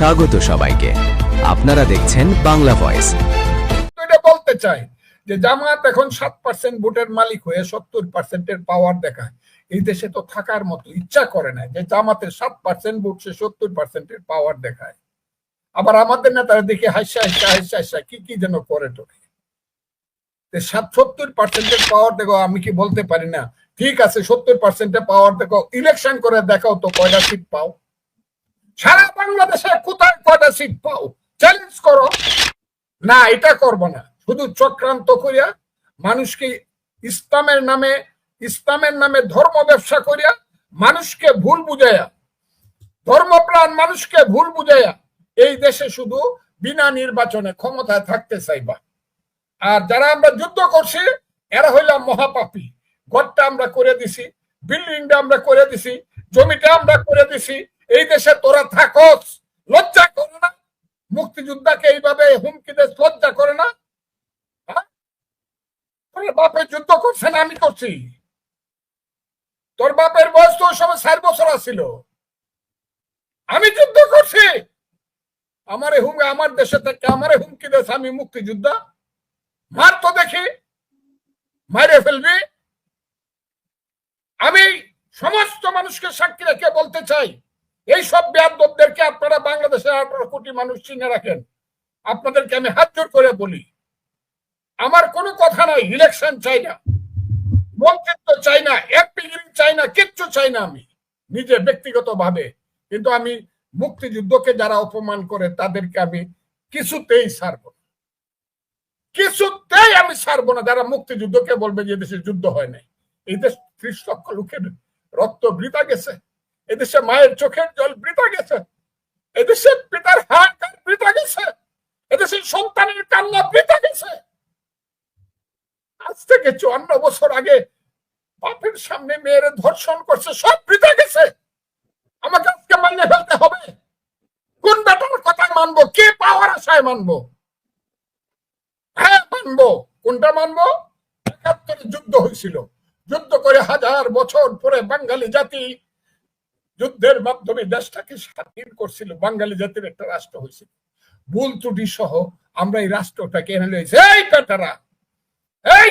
স্বাগত সবাইকে। আপনারা দেখছেন বাংলা ভয়েস। এটা বলতে চাই যে জামাত এখন সাত পার্সেন্ট ভোটের মালিক হয়ে সত্তর পার্সেন্টের পাওয়ার দেখায়। এই দেশে তো থাকার মতো ইচ্ছা করে না যে জামাতের সাত পার্সেন্ট ভোট সে সত্তর পার্সেন্টের পাওয়ার দেখায়। আবার আমাদের নেতারা দেখে হাসা হাসা হাসা হাসা, কি কি যেন করে টোরে সাত, সত্তর পার্সেন্টের পাওয়ার দেখো আমি কি বলতে পারি না? ঠিক আছে, সত্তর পার্সেন্টের পাওয়ার দেখো ইলেকশন করে দেখাও তো কয়টা সিট পাও? সারা বাংলাদেশে কোথায় কয়টা সিট পাও? চ্যালেঞ্জ করো। না, এটা করব না। শুধু চক্রান্ত করিয়া মানুষকে ইসলামের নামে ইসলামের নামে ধর্ম ব্যবসা করিয়া মানুষকে ভুল বুঝাইয়া, ধর্মপ্রাণ মানুষকে ভুল বুঝাইয়া এই দেশে শুধু বিনা নির্বাচনে ক্ষমতায় থাকতে চাইবা। আর যারা আমরা যুদ্ধ করছি, এরা হইলাম মহাপাপী। ঘরটা আমরা করে দিছি, বিল্ডিংটা আমরা করে দিছি, জমিটা আমরা করে দিছি এই দেশে তোরা থাকস, লজ্জা করে না। মুক্তিযোদ্ধাকে এইভাবে হুমকি দেশ লজ্জা করে না। হ্যাঁ? বাপের যুদ্ধ করছে না, আমি করছি। তোর বাপের বয়স তো সময় ষাট বছর আছিল। আমি যুদ্ধ করছি। আমারে হুম, আমার দেশে থেকে আমারে হুমকি দেশ আমি মুক্তিযোদ্ধা। মার তো দেখি। মারে ফেলবি। আমি সমস্ত মানুষকে সাক্ষী রেখে বলতে চাই এই সব বেয়াদবদেরকে আপনারা বাংলাদেশের আঠারো কোটি মানুষ চিনে রাখেন। আপনাদেরকে আমি হাত জোর করে বলি, আমার কোনো কথা নাই ইলেকশন চাই না, মন্ত্রিত্ব চাই না এমপিগিরি চাই না, কিচ্ছু চাই না আমি, নিজে ব্যক্তিগত ভাবে কিন্তু আমি মুক্তিযুদ্ধকে যারা অপমান করে, তাদেরকে আমি কিছুতেই ছাড়ব না। কিছুতেই আমি ছাড়বো না, যারা মুক্তিযুদ্ধকে বলবে যে দেশে যুদ্ধ হয় নাই। এই দেশ ত্রিশ লক্ষ লোকের রক্ত বৃথা গেছে। এদেশে মায়ের চোখের জল বৃথা গেছে। এদেশে পিতার হাহাকার বৃথা গেছে। এদেশে সন্তানের কান্না বৃথা গেছে। আজ থেকে চুয়ান্ন বছর আগে বাপের সামনে মেয়ের ধর্ষণ করছে, সব বৃথা গেছে। আমাকে আজকে মাইনে ফেলতে হবে। কোন বেটার কথা মানবো? কে পাওয়ার আশায় মানবো? হ্যাঁ মানবো। কোনটা মানবো? একাত্তরে যুদ্ধ হয়েছিল। যুদ্ধ করে হাজার বছর পরে বাঙালি জাতি যুদ্ধের মাধ্যমে দেশটাকে স্বাধীন করছিল, বাঙালি জাতির একটা রাষ্ট্র হয়েছিল। ভুল ত্রুটি সহ আমরা এই রাষ্ট্রটাকে এনে লইছি এই পেটারা, এই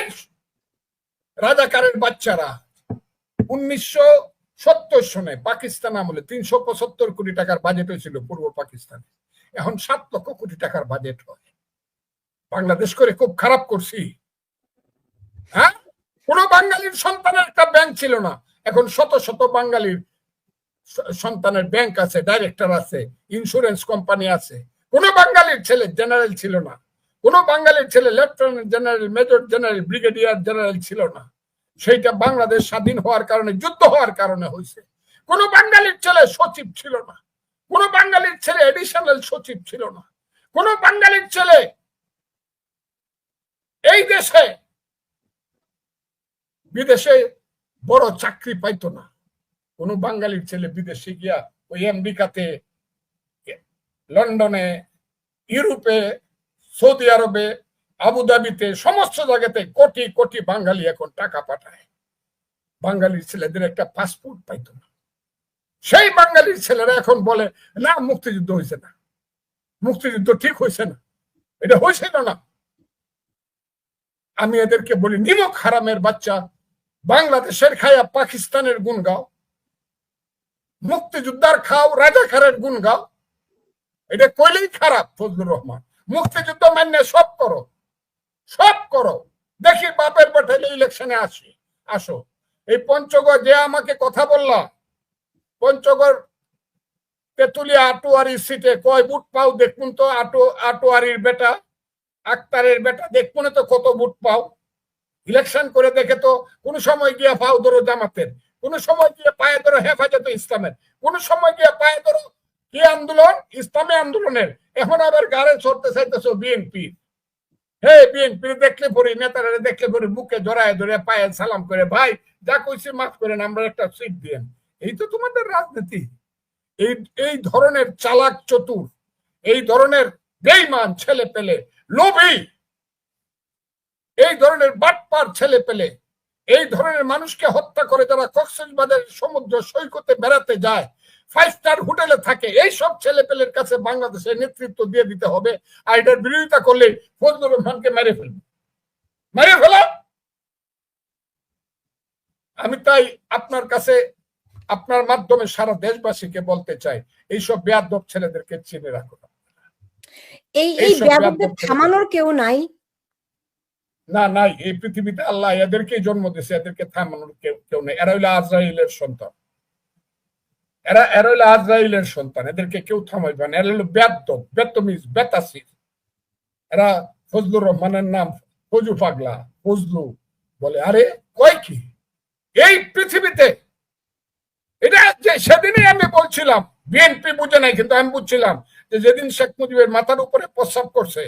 রাজাকারের বাচ্চারা, উনিশশো সত্তর সনে পাকিস্তান আমলে তিনশো পঁচাত্তর কোটি টাকার বাজেট হয়েছিল পূর্ব পাকিস্তানে। এখন সাত লক্ষ কোটি টাকার বাজেট হয়। বাংলাদেশ করে খুব খারাপ করছি। হ্যাঁ? কোন বাঙালির সন্তানের একটা ব্যাংক ছিল না। এখন শত শত বাঙালির সন্তানের ব্যাংক আছে ডাইরেক্টর আছে ইন্স্যুরেন্স কোম্পানি আছে। কোন বাঙালির ছেলে জেনারেল ছিল না। কোন বাঙালির ছেলে lieutenant general major general brigadier general ছিল না। সেইটা বাংলাদেশ স্বাধীন হওয়ার কারণে, যুদ্ধ হওয়ার কারণে হয়েছে। কোন বাঙালির ছেলে সচিব ছিল না। কোন বাঙালির ছেলে এডিশনাল সচিব ছিল না। কোন বাঙালির ছেলে এই দেশে, বিদেশে বড় চাকরি পাইতো না। কোন বাঙালির ছেলে বিদেশে গিয়া ওই আমেরিকাতে, লন্ডনে, ইউরোপে, সৌদি আরবে আবুধাবিতে সমস্ত জায়গাতে কোটি কোটি বাঙালি এখন টাকা পাঠায়। বাঙালির ছেলেদের একটা পাসপোর্ট পাইতো না। সেই বাঙালির ছেলেরা এখন বলে, না, মুক্তিযুদ্ধ হয়েছে না। মুক্তিযুদ্ধ ঠিক হয়েছে না। এটা হয়েছিল না আমি এদেরকে বলি, নিমক হারামের বাচ্চা, বাংলাদেশের খায়া পাকিস্তানের গুণ গাও মুক্তিযোদ্ধার খাও, রাজাকারের গুণ গাও। এটা কইলেই খারাপ, ফজলুর রহমান। মুক্তিযুদ্ধ মান্য সব করো সব করো। দেখি বাপের পাঠাইলে ইলেকশনে আসি। আসো। এই পঞ্চগড় যে আমাকে কথা বললা, পঞ্চগড় তেতুলিয়া আটোয়ারি সিটে কয় বুট পাও দেখুন তো, আটো, আটোয়ারির বেটা, আক্তারের বেটা, দেখুন তো কত বুট পাও। ইলেকশন করে দেখে তো কোন সময় গিয়া পাও ধরো জামাতের। কোন সময় গিয়ে পায়ে ধরো হেফাজত ইসলামের, কোন সময় গিয়ে পায়ে ধরো কি আন্দোলন? ইসলামী আন্দোলনের। এখন আবার গাড়ে চড়তে চাইতেছো বিএনপি হে বিএনপি দেখলে নেতারা দেখলে বুকে জড়ায় ধরে পায়ে সালাম করে, ভাই, যা কইছি মাফ করেন, আমরা একটা সিট দিয়েন। এই তো তোমাদের রাজনীতি। এই এই ধরনের চালাক চতুর, এই ধরনের বেইমান ছেলে পেলে লোভী, এই ধরনের বাটপার ছেলে পেলে এই ধরনের মানুষকে হত্যা করে যারা কক্সবাজারের সমুদ্র সৈকতে বেড়াতে যায় ফাইভ স্টার হোটেলে থাকে এই সব ছেলে পেলের কাছে বাংলাদেশের নেতৃত্ব দিয়ে দিতে হবে আর এটার বিরোধিতা করলে ফজলুর রহমানকে মেরে ফেলবে। মেরে ফেলা! আমি তাই আপনার কাছে আপনার মাধ্যমে সারা দেশবাসীকে বলতে চাই এইসব বেয়াদব ছেলেদেরকে চিনে রাখুন এই এই বেয়াদবদের থামানোর কেউ নাই না নাই এই পৃথিবীতে আল্লাহ এদেরকেই জন্ম দিয়েছে, এদেরকে থামানোর কেউ কেউ নেই। এরা হইল আজরাইলের সন্তান। এরা এরা হইল আজরাইলের সন্তান, এদেরকে কেউ থামাইবে না। এরা হইল বেদ্য বেতমিজ বেতাসির। এরা ফজলুর রহমানের নাম, ফজু পাগলা, ফজলু বলে। আরে, কয় কি? এই পৃথিবীতে, এটা যে সেদিনই আমি বলছিলাম, বিএনপি বুঝে নাই, কিন্তু আমি বুঝছিলাম যে যেদিন শেখ মুজিবের মাথার উপরে প্রস্রাব করছে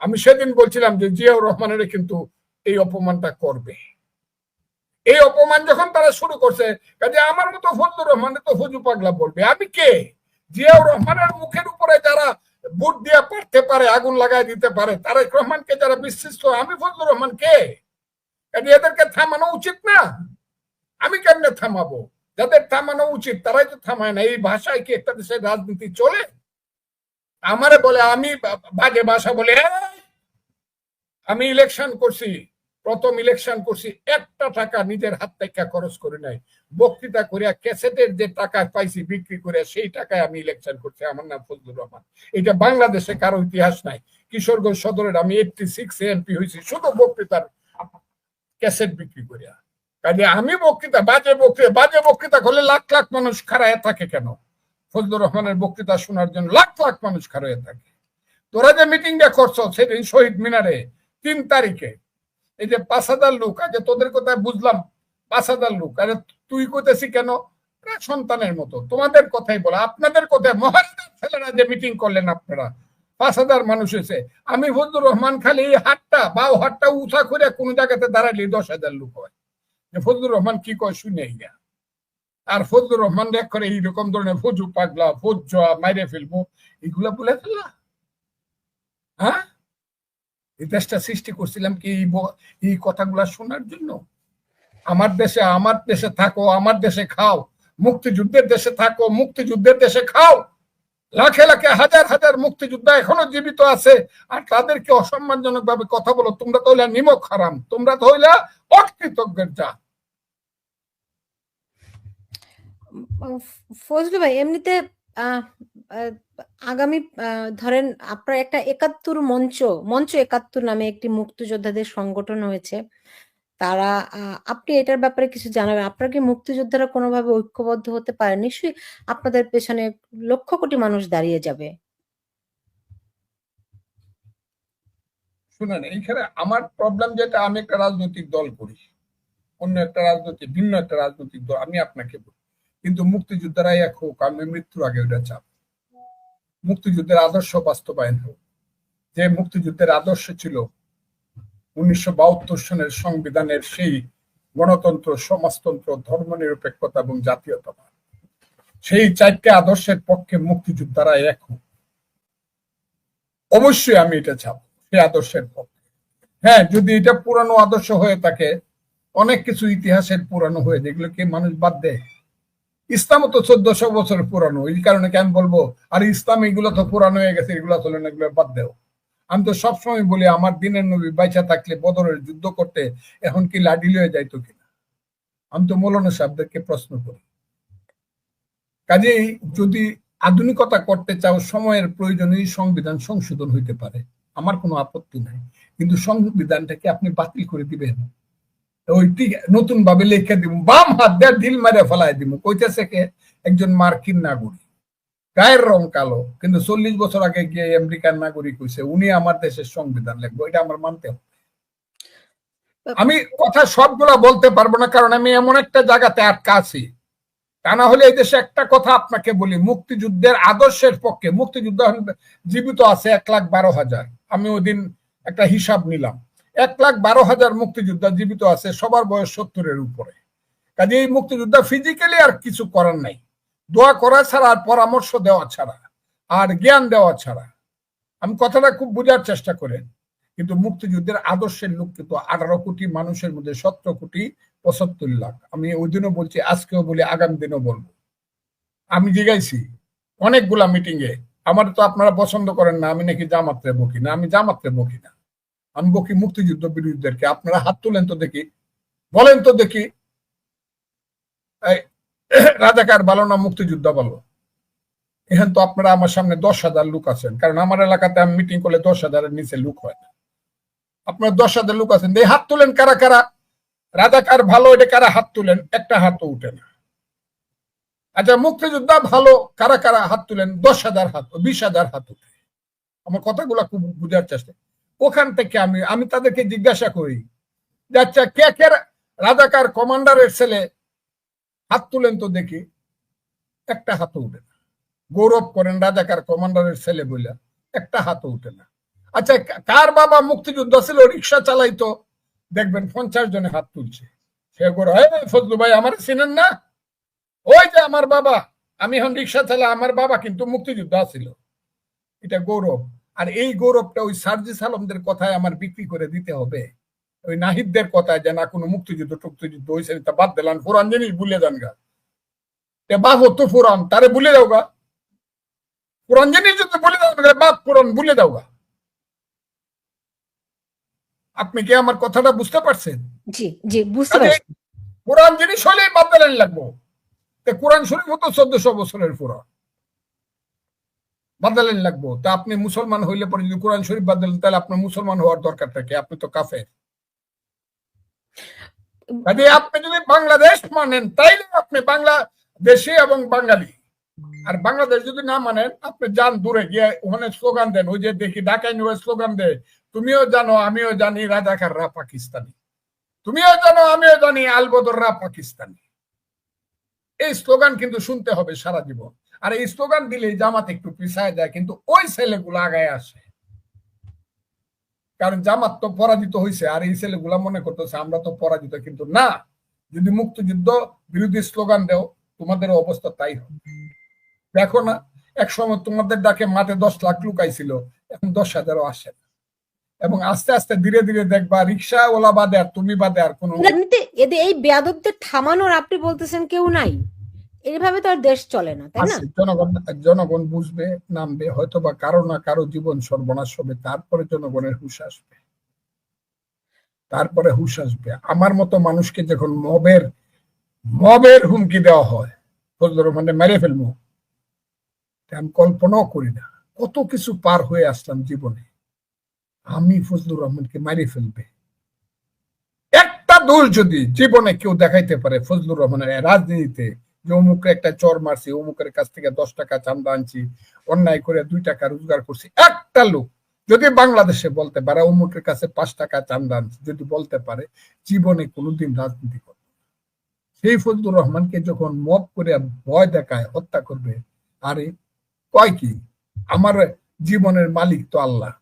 আমি সেদিন বলছিলাম যে জিয়াউর রহমানের কিন্তু এই অপমানটা করবে। এই অপমান যখন তারা শুরু করছে কাজে আমার মতো ফজলুর রহমান তো ফজু পাগলা বলবে। আমি কে? জিয়াউর রহমানের মুখের উপরে যারা বুট দিয়ে পারতে পারে আগুন লাগাই দিতে পারে তারেক রহমানকে যারা বিশিষ্ট আমি ফজলুর রহমান কে? কাজে এদেরকে থামানো উচিত না? আমি কেমনে থামাবো? যাদের থামানো উচিত তারাই তো থামায় না। এই ভাষায় কি একটা দেশের রাজনীতি চলে? আমারে বলে আমি বাজে ভাষা বলে "এই, আমি ইলেকশন করছি, প্রথম ইলেকশন করছি, একটা টাকা নিজের হাত থেকে খরচ করি নাই। বক্তৃতা করিয়া ক্যাসেটের যে টাকা পাইছি, বিক্রি করে সেই টাকায় আমি ইলেকশন করছি, আমার নাম ফজলুর রহমান। এটা বাংলাদেশে কারও ইতিহাস নাই। কিশোরগঞ্জ সদরের আমি এইটটি সিক্স এমপি হয়েছি শুধু বক্তৃতার ক্যাসেট বিক্রি করিয়া। কাজে আমি বক্তৃতা, বাজে বক্তৃতা বাজে বক্তৃতা করলে লাখ লাখ মানুষ খাড়ায় থাকে কেন? ফজলুর রহমানের বক্তৃতা শোনার জন্য লাখ লাখ মানুষ খাড়ায় থাকে। তোরা যে মিটিংটা করছ, সেদিন শহীদ মিনারে তিন তারিখে। এই যে পাঁচ হাজার লোক আজ তোদের কোথায় বুঝলাম, পাঁচ হাজার লোক। আরে তুই কোথাছি কেন? সন্তানের মতো। তোমাদের কথাই বলা। আপনাদের কথায় মহারাজার ছেলেরা যে মিটিং করলেন আপনারা। পাঁচ হাজার মানুষ এসে আমি ফজলুর রহমান খালি এই হাতটা বাও হাতটা উঁচা করে কোন জায়গাতে দাঁড়াইলে দশ হাজার লোক হয়। যে ফজলুর রহমান কি কয় শুনে গিয়া আর ফজলুর রহমান দেখ করে এইরকম ধরনের ফজু পাগলা ফজ মাইরে ফেলব। এগুলা বলে ফেললা। হ্যাঁ? দেশটা সৃষ্টি করছিলাম কি এই কথাগুলা শোনার জন্য? আমার দেশে আমার দেশে থাকো, আমার দেশে খাও। মুক্তিযুদ্ধের দেশে থাকো, মুক্তিযুদ্ধের দেশে খাও। লাখে লাখে, হাজার হাজার মুক্তিযোদ্ধা এখনও জীবিত আছে। আর তাদেরকে অসম্মানজনক ভাবে কথা বলো, তোমরা তো হইলা নিমক হারাম, তোমরা তো হইলা অকৃতজ্ঞের যা ফজলু ভাই, এমনিতে আগামী ধরেন আপনার একটা একাত্তর মঞ্চ মঞ্চ একাত্তর নামে একটি মুক্তিযোদ্ধাদের সংগঠন হয়েছে। তারা আপনি এটার ব্যাপারে কিছু জানাবেন? আপনার কি মুক্তিযোদ্ধারা কোনোভাবে ঐক্যবদ্ধ হতে পারে? নিশ্চয়ই আপনাদের পেছনে লক্ষ কোটি মানুষ দাঁড়িয়ে যাবে। শুনেন, এইখানে আমার প্রবলেম যেটা, আমি একটা রাজনৈতিক দল করি। অন্য একটা রাজনৈতিক, ভিন্ন একটা রাজনৈতিক দল, আমি আপনাকে বলি। কিন্তু মুক্তিযোদ্ধারা এক হোক আমি মৃত্যুর আগে ওটা চাপ মুক্তিযুদ্ধের আদর্শ বাস্তবায়ন হোক। যে মুক্তিযুদ্ধের আদর্শ ছিল উনিশশো বাহাত্তর সনের সংবিধানের সেই গণতন্ত্র, সমাজতন্ত্র, ধর্মনিরপেক্ষতা এবং জাতীয়তাবাদ সেই চারটে আদর্শের পক্ষে মুক্তিযোদ্ধারা এক হোক। অবশ্যই আমি এটা চাপ সেই আদর্শের পক্ষে। হ্যাঁ যদি এটা পুরানো আদর্শ হয়ে থাকে, অনেক কিছু ইতিহাসের পুরানো হয়ে যেগুলো কি মানুষ বাদ দেয়। ইসলামও তো চোদ্দশো বছর পুরানো, এই কারণে কেন বলব, আর ইসলাম এগুলো তো পুরানো হয়ে গেছে, এগুলো চলে না এগুলো বাদ দেও। আমি তো সবসময় বলি, আমার দিনের নবী বাইচা থাকলে বদরের যুদ্ধ করতে এখন কি লাডি লয়ে যাইতো কিনা? আমি তো মৌলানা সাহেবদেরকে প্রশ্ন করি। কাজেই যদি আধুনিকতা করতে চাও, সময়ের প্রয়োজনে সংবিধান সংশোধন হইতে পারে। আমার কোনো আপত্তি নাই। কিন্তু সংবিধানটাকে আপনি বাতিল করে দিবেন। ওই ঠিক, নতুন ভাবে লিখে দিব। বাম হাত দিয়ে ঢিল মারে ফেলাই দিব। কইতেছে কে? একজন মার্কিন নাগরিক। গায়ের রং কালো, কিন্তু চল্লিশ বছর আগে গিয়ে আমেরিকার নাগরিক হয়েছে উনি আমার দেশের সংবিধান লিখব। এটা আমার মানতে হবে। আমি কথা সবগুলা বলতে পারব না, কারণ আমি এমন একটা জায়গাতে আটকা আছি। তা না হলে এই দেশে একটা কথা আপনাকে বলি, মুক্তিযুদ্ধের আদর্শের পক্ষে, মুক্তিযুদ্ধ জীবিত আছে এক লাখ বারো হাজার। আমি ওই দিন একটা হিসাব নিলাম। এক লাখ বারো হাজার মুক্তিযোদ্ধা জীবিত আছে, সবার বয়স সত্তরের উপরে। কাজে এই মুক্তিযোদ্ধা ফিজিক্যালি আর কিছু করার নাই। দোয়া করা ছাড়া, আর পরামর্শ দেওয়া ছাড়া, আর জ্ঞান দেওয়া ছাড়া। আমি কথাটা খুব বোঝার চেষ্টা করেন, কিন্তু মুক্তিযুদ্ধের আদর্শের লোক কিন্তু আঠারো কোটি মানুষের মধ্যে সতেরো কোটি পঁচাত্তর লাখ। আমি ওই দিনও বলছি, আজকেও বলি, আগামী দিনও বলব। আমি জিগাইছি, অনেকগুলা মিটিং এ আমার তো আপনারা পছন্দ করেন না, আমি নাকি জামাত্রে বকি না, আমি জামাত্রে বকি না। আমি বকি মুক্তিযুদ্ধ বিরোধীদেরকে, আপনারা হাত তুলেন তো দেখি। বলেন তো দেখি। রাজাকার ভালো না মুক্তিযুদ্ধ ভালো? এখানে তো আপনারা আমার সামনে দশ হাজার লোক আছেন, কারণ আমার এলাকাতে আমি মিটিং করলে দশ হাজারের নিচে লোক হয় না। আপনার দশ হাজার লোক আছেন, এই হাত তুলেন কারা কারা? রাজাকার ভালো, এটা কারা হাত তুলেন? একটা হাতও উঠে না। আচ্ছা মুক্তিযোদ্ধা ভালো, কারা কারা হাত তুলেন? দশ হাজার হাত, বিশ হাজার হাত উঠে। আমার কথাগুলো খুব বুঝার চেষ্টা। ওখান থেকে আমি আমি তাদেরকে জিজ্ঞাসা করি আচ্ছা কে কে রাজাকার কমান্ডারের ছেলে হাত তুলেন তো দেখি। একটা হাত উঠে না। গৌরব করেন রাজাকার কমান্ডারের ছেলে বলে একটা হাত উঠে না। আচ্ছা কার বাবা মুক্তিযুদ্ধ ছিল? রিক্সা চালাইতো। দেখবেন পঞ্চাশ জনে হাত তুলছে। সে গৌরব, "এই ফজলু ভাই, আমার চিনেন না? ওই যে আমার বাবা, আমি এখন রিক্সা চালা, আমার বাবা কিন্তু মুক্তিযুদ্ধ ছিল এটা গৌরব আর এই গৌরবটা ওই সার্জিস আলমদের কথায় আমার বিক্রি করে দিতে হবে। ওই নাহিদদের কথায় যে না কোনো মুক্তিযুদ্ধ টুক্তিযুদ্ধ হয়েছে তা বাদ দিলাম পুরান জিনিস ভুলে যান গা। তে বাপ তো পুরান তারে ভুলে যাও গা। পুরান জিনিস যদি ভুলে যাও গা, বাপ পুরান ভুলে যাও গা। আপনি কি আমার কথাটা বুঝতে পারছেন? জি জি বুঝতে পারছি। কোরআন জিনিস হলেই বাদ দিলেন লাগবো। তে কোরআন শরীফ হতো চোদ্দশো বছরের পুরাণ বাদালেন লাগবো। তা আপনি মুসলমান হইলে পরে যদি কোরআন শরীফ বাদালেন, তাহলে আপনার মুসলমান হওয়ার দরকারটা কি? আপনি তো কাফের। আপনি যদি বাংলাদেশ মানেন, তাইলে আপনি বাংলাদেশি এবং বাঙালি। আর বাংলাদেশ যদি না মানেন, আপনি যান দূরে গিয়ে ওখানে স্লোগান দেন, ওই যে দেখি ঢাকায় নিয়ে স্লোগান দেয়, তুমিও জানো, আমিও জানি রাজাকাররা পাকিস্তানি। তুমিও জানো, আমিও জানি আলবদররা পাকিস্তানি। এই স্লোগান কিন্তু শুনতে হবে সারা জীবন। আর এই স্লোগান দিলেই জামাত একটু পিছায় দেয়, কিন্তু ওই ছেলেগুলো আগায় আসে। কারণ জামাত তো পরাজিত হয়েছে আর এই ছেলেগুলা মনে করতেছে, আমরা তো পরাজিত কিন্তু না। যদি মুক্তিযুদ্ধ বিরোধী স্লোগান দেও, তোমাদের অবস্থা তাই হবে। দেখো না এক সময় তোমাদের ডাকে মাঠে দশ লাখ লুকাইছিল, এখন দশ হাজারও আসে না। এবং আস্তে আস্তে ধীরে ধীরে দেখবা রিক্সা ওলা বাদে আর তুমি বাদে আর কোনো এই বেয়াদবদের থামানোর আপনি বলতেছেন কেউ নাই। এইভাবে তো আর দেশ চলে না তাই না? জনগণ জনগণ বুঝবে নামবে হয়তো বা কারও না কারও জীবন সর্বনাশ হবে তারপরে জনগণের হুশ আসবে। তারপরে হুশ আসবে। আমার মতো মানুষকে যখন মবের মবের হুমকি দেওয়া হয় ফজলুর রহমানে মেরে ফেলব আমি কল্পনাও করি না। কত কিছু পার হয়ে আসলাম জীবনে আমি ফজলুর রহমানকে মারি ফেলবে। একটা দোষ যদি জীবনে কেউ দেখাইতে পারে ফজলুর রহমানের রাজনীতিতে যে অমুকে একটা চর মারছি, অমুকের কাছ থেকে দশ টাকা চান্দা আনছি, অন্যায় করে দুই টাকা রোজগার করছি। একটা লোক যদি বাংলাদেশে বলতে পারে, অমুকের কাছে পাঁচ টাকা চান্দা আনছি, যদি বলতে পারে, জীবনে কোনোদিন রাজনীতি করবে সেই ফজলুর রহমানকে যখন মত করে ভয় দেখায়, হত্যা করবে, আরে কয় কি? আমার জীবনের মালিক তো আল্লাহ।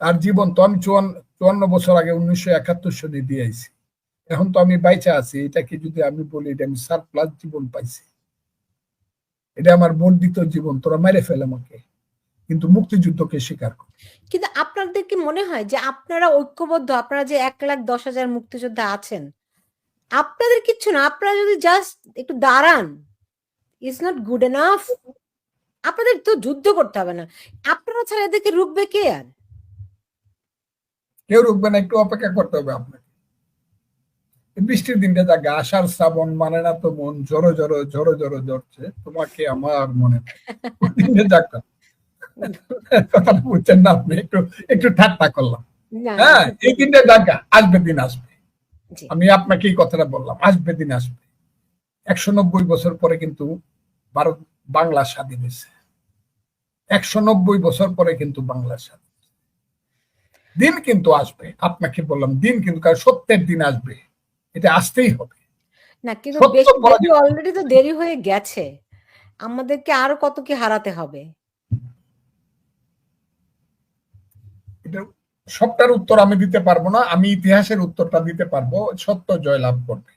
তার জীবন তো আমি চুয়ান্ন বছর আগে উনিশশো একাত্তর সনে দিয়েছি এখন তো আমি বাইচা আছি এটাকে যদি আমি বলি এটা আমি সারপ্লাস জীবন পাইছি। এটা আমার বর্ধিত জীবন তোরা মেরে ফেল আমাকে। কিন্তু মুক্তিযুদ্ধকে স্বীকার কর। কিন্তু আপনাদের কি মনে হয় যে আপনারা ঐক্যবদ্ধ আপনারা যে এক লাখ দশ হাজার মুক্তিযোদ্ধা আছেন আপনাদের কিচ্ছু না আপনারা যদি জাস্ট একটু দাঁড়ান ইজ নট গুড এনাফ আপনাদের তো যুদ্ধ করতে হবে না। আপনারা ছাড়া এদেরকে রুখবে কে আর? কেউ রুখবে না একটু অপেক্ষা করতে হবে আপনাকে। বৃষ্টির দিনটা যাকে আষাঢ় শ্রাবণ মানে না তো মন জড়ো জড়ো জড়ো জড়ো ঝরছে তোমাকে আমার মনে দিনটা যাক। বুঝছেন না আপনি? একটু একটু ঠাট্টা করলাম। হ্যাঁ এই দিনটা যাক আসবে দিন আসবে। আমি আপনাকে এই কথাটা বললাম আসবে দিন আসবে। একশো নব্বই বছর পরে কিন্তু ভারত বাংলা স্বাধীন হয়েছে। একশো নব্বই বছর পরে কিন্তু বাংলা স্বাধীন দিন কিন্তু আসবে আপনাকে বললাম দিন কিন্তু সত্যের দিন আসবে। এটা আসতেই হবে। না কিন্তু বেশি অলরেডি তো দেরি হয়ে গেছে। আমাদেরকে আরও কত কি হারাতে হবে? এটা সবটার উত্তর আমি দিতে পারব না আমি ইতিহাসের উত্তরটা দিতে পারব সত্য জয়লাভ করবে।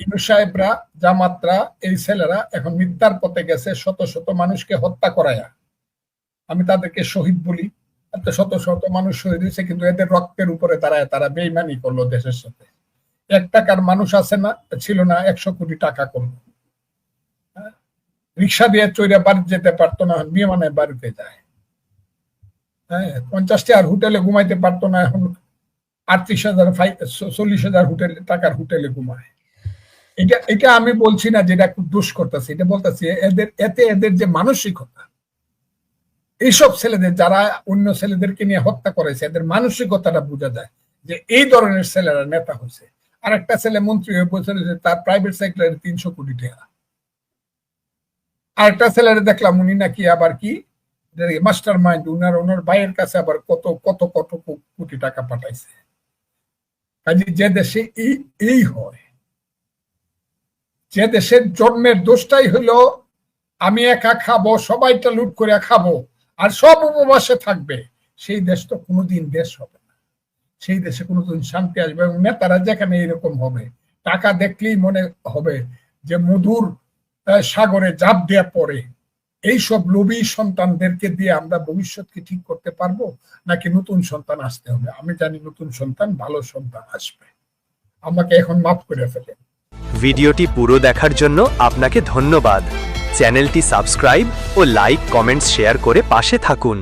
ইনু সাহেবরা জামাতরা এই ছেলেরা এখন মিথ্যার পথে গেছে শত শত মানুষকে হত্যা করায়া। আমি তাদেরকে শহীদ বলি শত শত মানুষ শহীদ হয়েছে কিন্তু এদের রক্তের উপরে তারা তারা বেইমানি করল দেশের সাথে। এক টাকার মানুষ আছে না, ছিল না, একশো কোটি টাকা করল হ্যাঁ? রিক্সা দিয়ে চৈরা বাড়ি যেতে পারতো না বিমানে বাড়িতে যায়। হ্যাঁ? পঞ্চাশটি আর হোটেলে ঘুমাইতে পারতো না, এখন আটত্রিশ হাজার চল্লিশ হাজার হোটেলে টাকার হোটেলে ঘুমায়। এটা এটা আমি বলছি না যেটা খুব দোষ করতেছি, এটা বলতেছি এদের, এতে এদের যে মানসিকতা, এইসব ছেলেদের যারা অন্য ছেলেদেরকে নিয়ে হত্যা করেছে, এদের মানসিকতাটা বোঝা যায় যে এই ধরনের ছেলেরা নেতা হয়েছে। আর একটা ছেলে মন্ত্রী হয়ে বসে রয়েছে, তার প্রাইভেট সেক্টরে তিনশো কোটি টাকা। আর একটা ছেলেরা দেখলাম, উনি নাকি আবার কি? মাস্টার মাইন্ড উনার ওনার ভাইয়ের কাছে আবার কত কত কত কোটি টাকা পাঠাইছে। কাজে যে দেশে এই এই হয়, যে দেশের জন্মের দোষটাই হলো, আমি একা খাব, সবাইটা লুট করে খাব, আর সব উপবাসে থাকবে, সেই দেশ তো কোনোদিন দেশ হবে সেই দেশে কোনোদিন শান্তি আসবে এবং নেতারা যেখানে এরকম হবে, টাকা দেখলেই মনে হবে যে মধুর সাগরে জাপ দেওয়া পড়ে। এইসব লোভী সন্তানদেরকে দিয়ে আমরা ভবিষ্যৎকে ঠিক করতে পারব নাকি নতুন সন্তান আসতে হবে? আমি জানি নতুন সন্তান, ভালো সন্তান আসবে। আমাকে এখন মাফ করে ফেলে। ভিডিওটি পুরো দেখার জন্য আপনাকে ধন্যবাদ। চ্যানেলটি সাবস্ক্রাইব ও লাইক, কমেন্টস, শেয়ার করে পাশে থাকুন।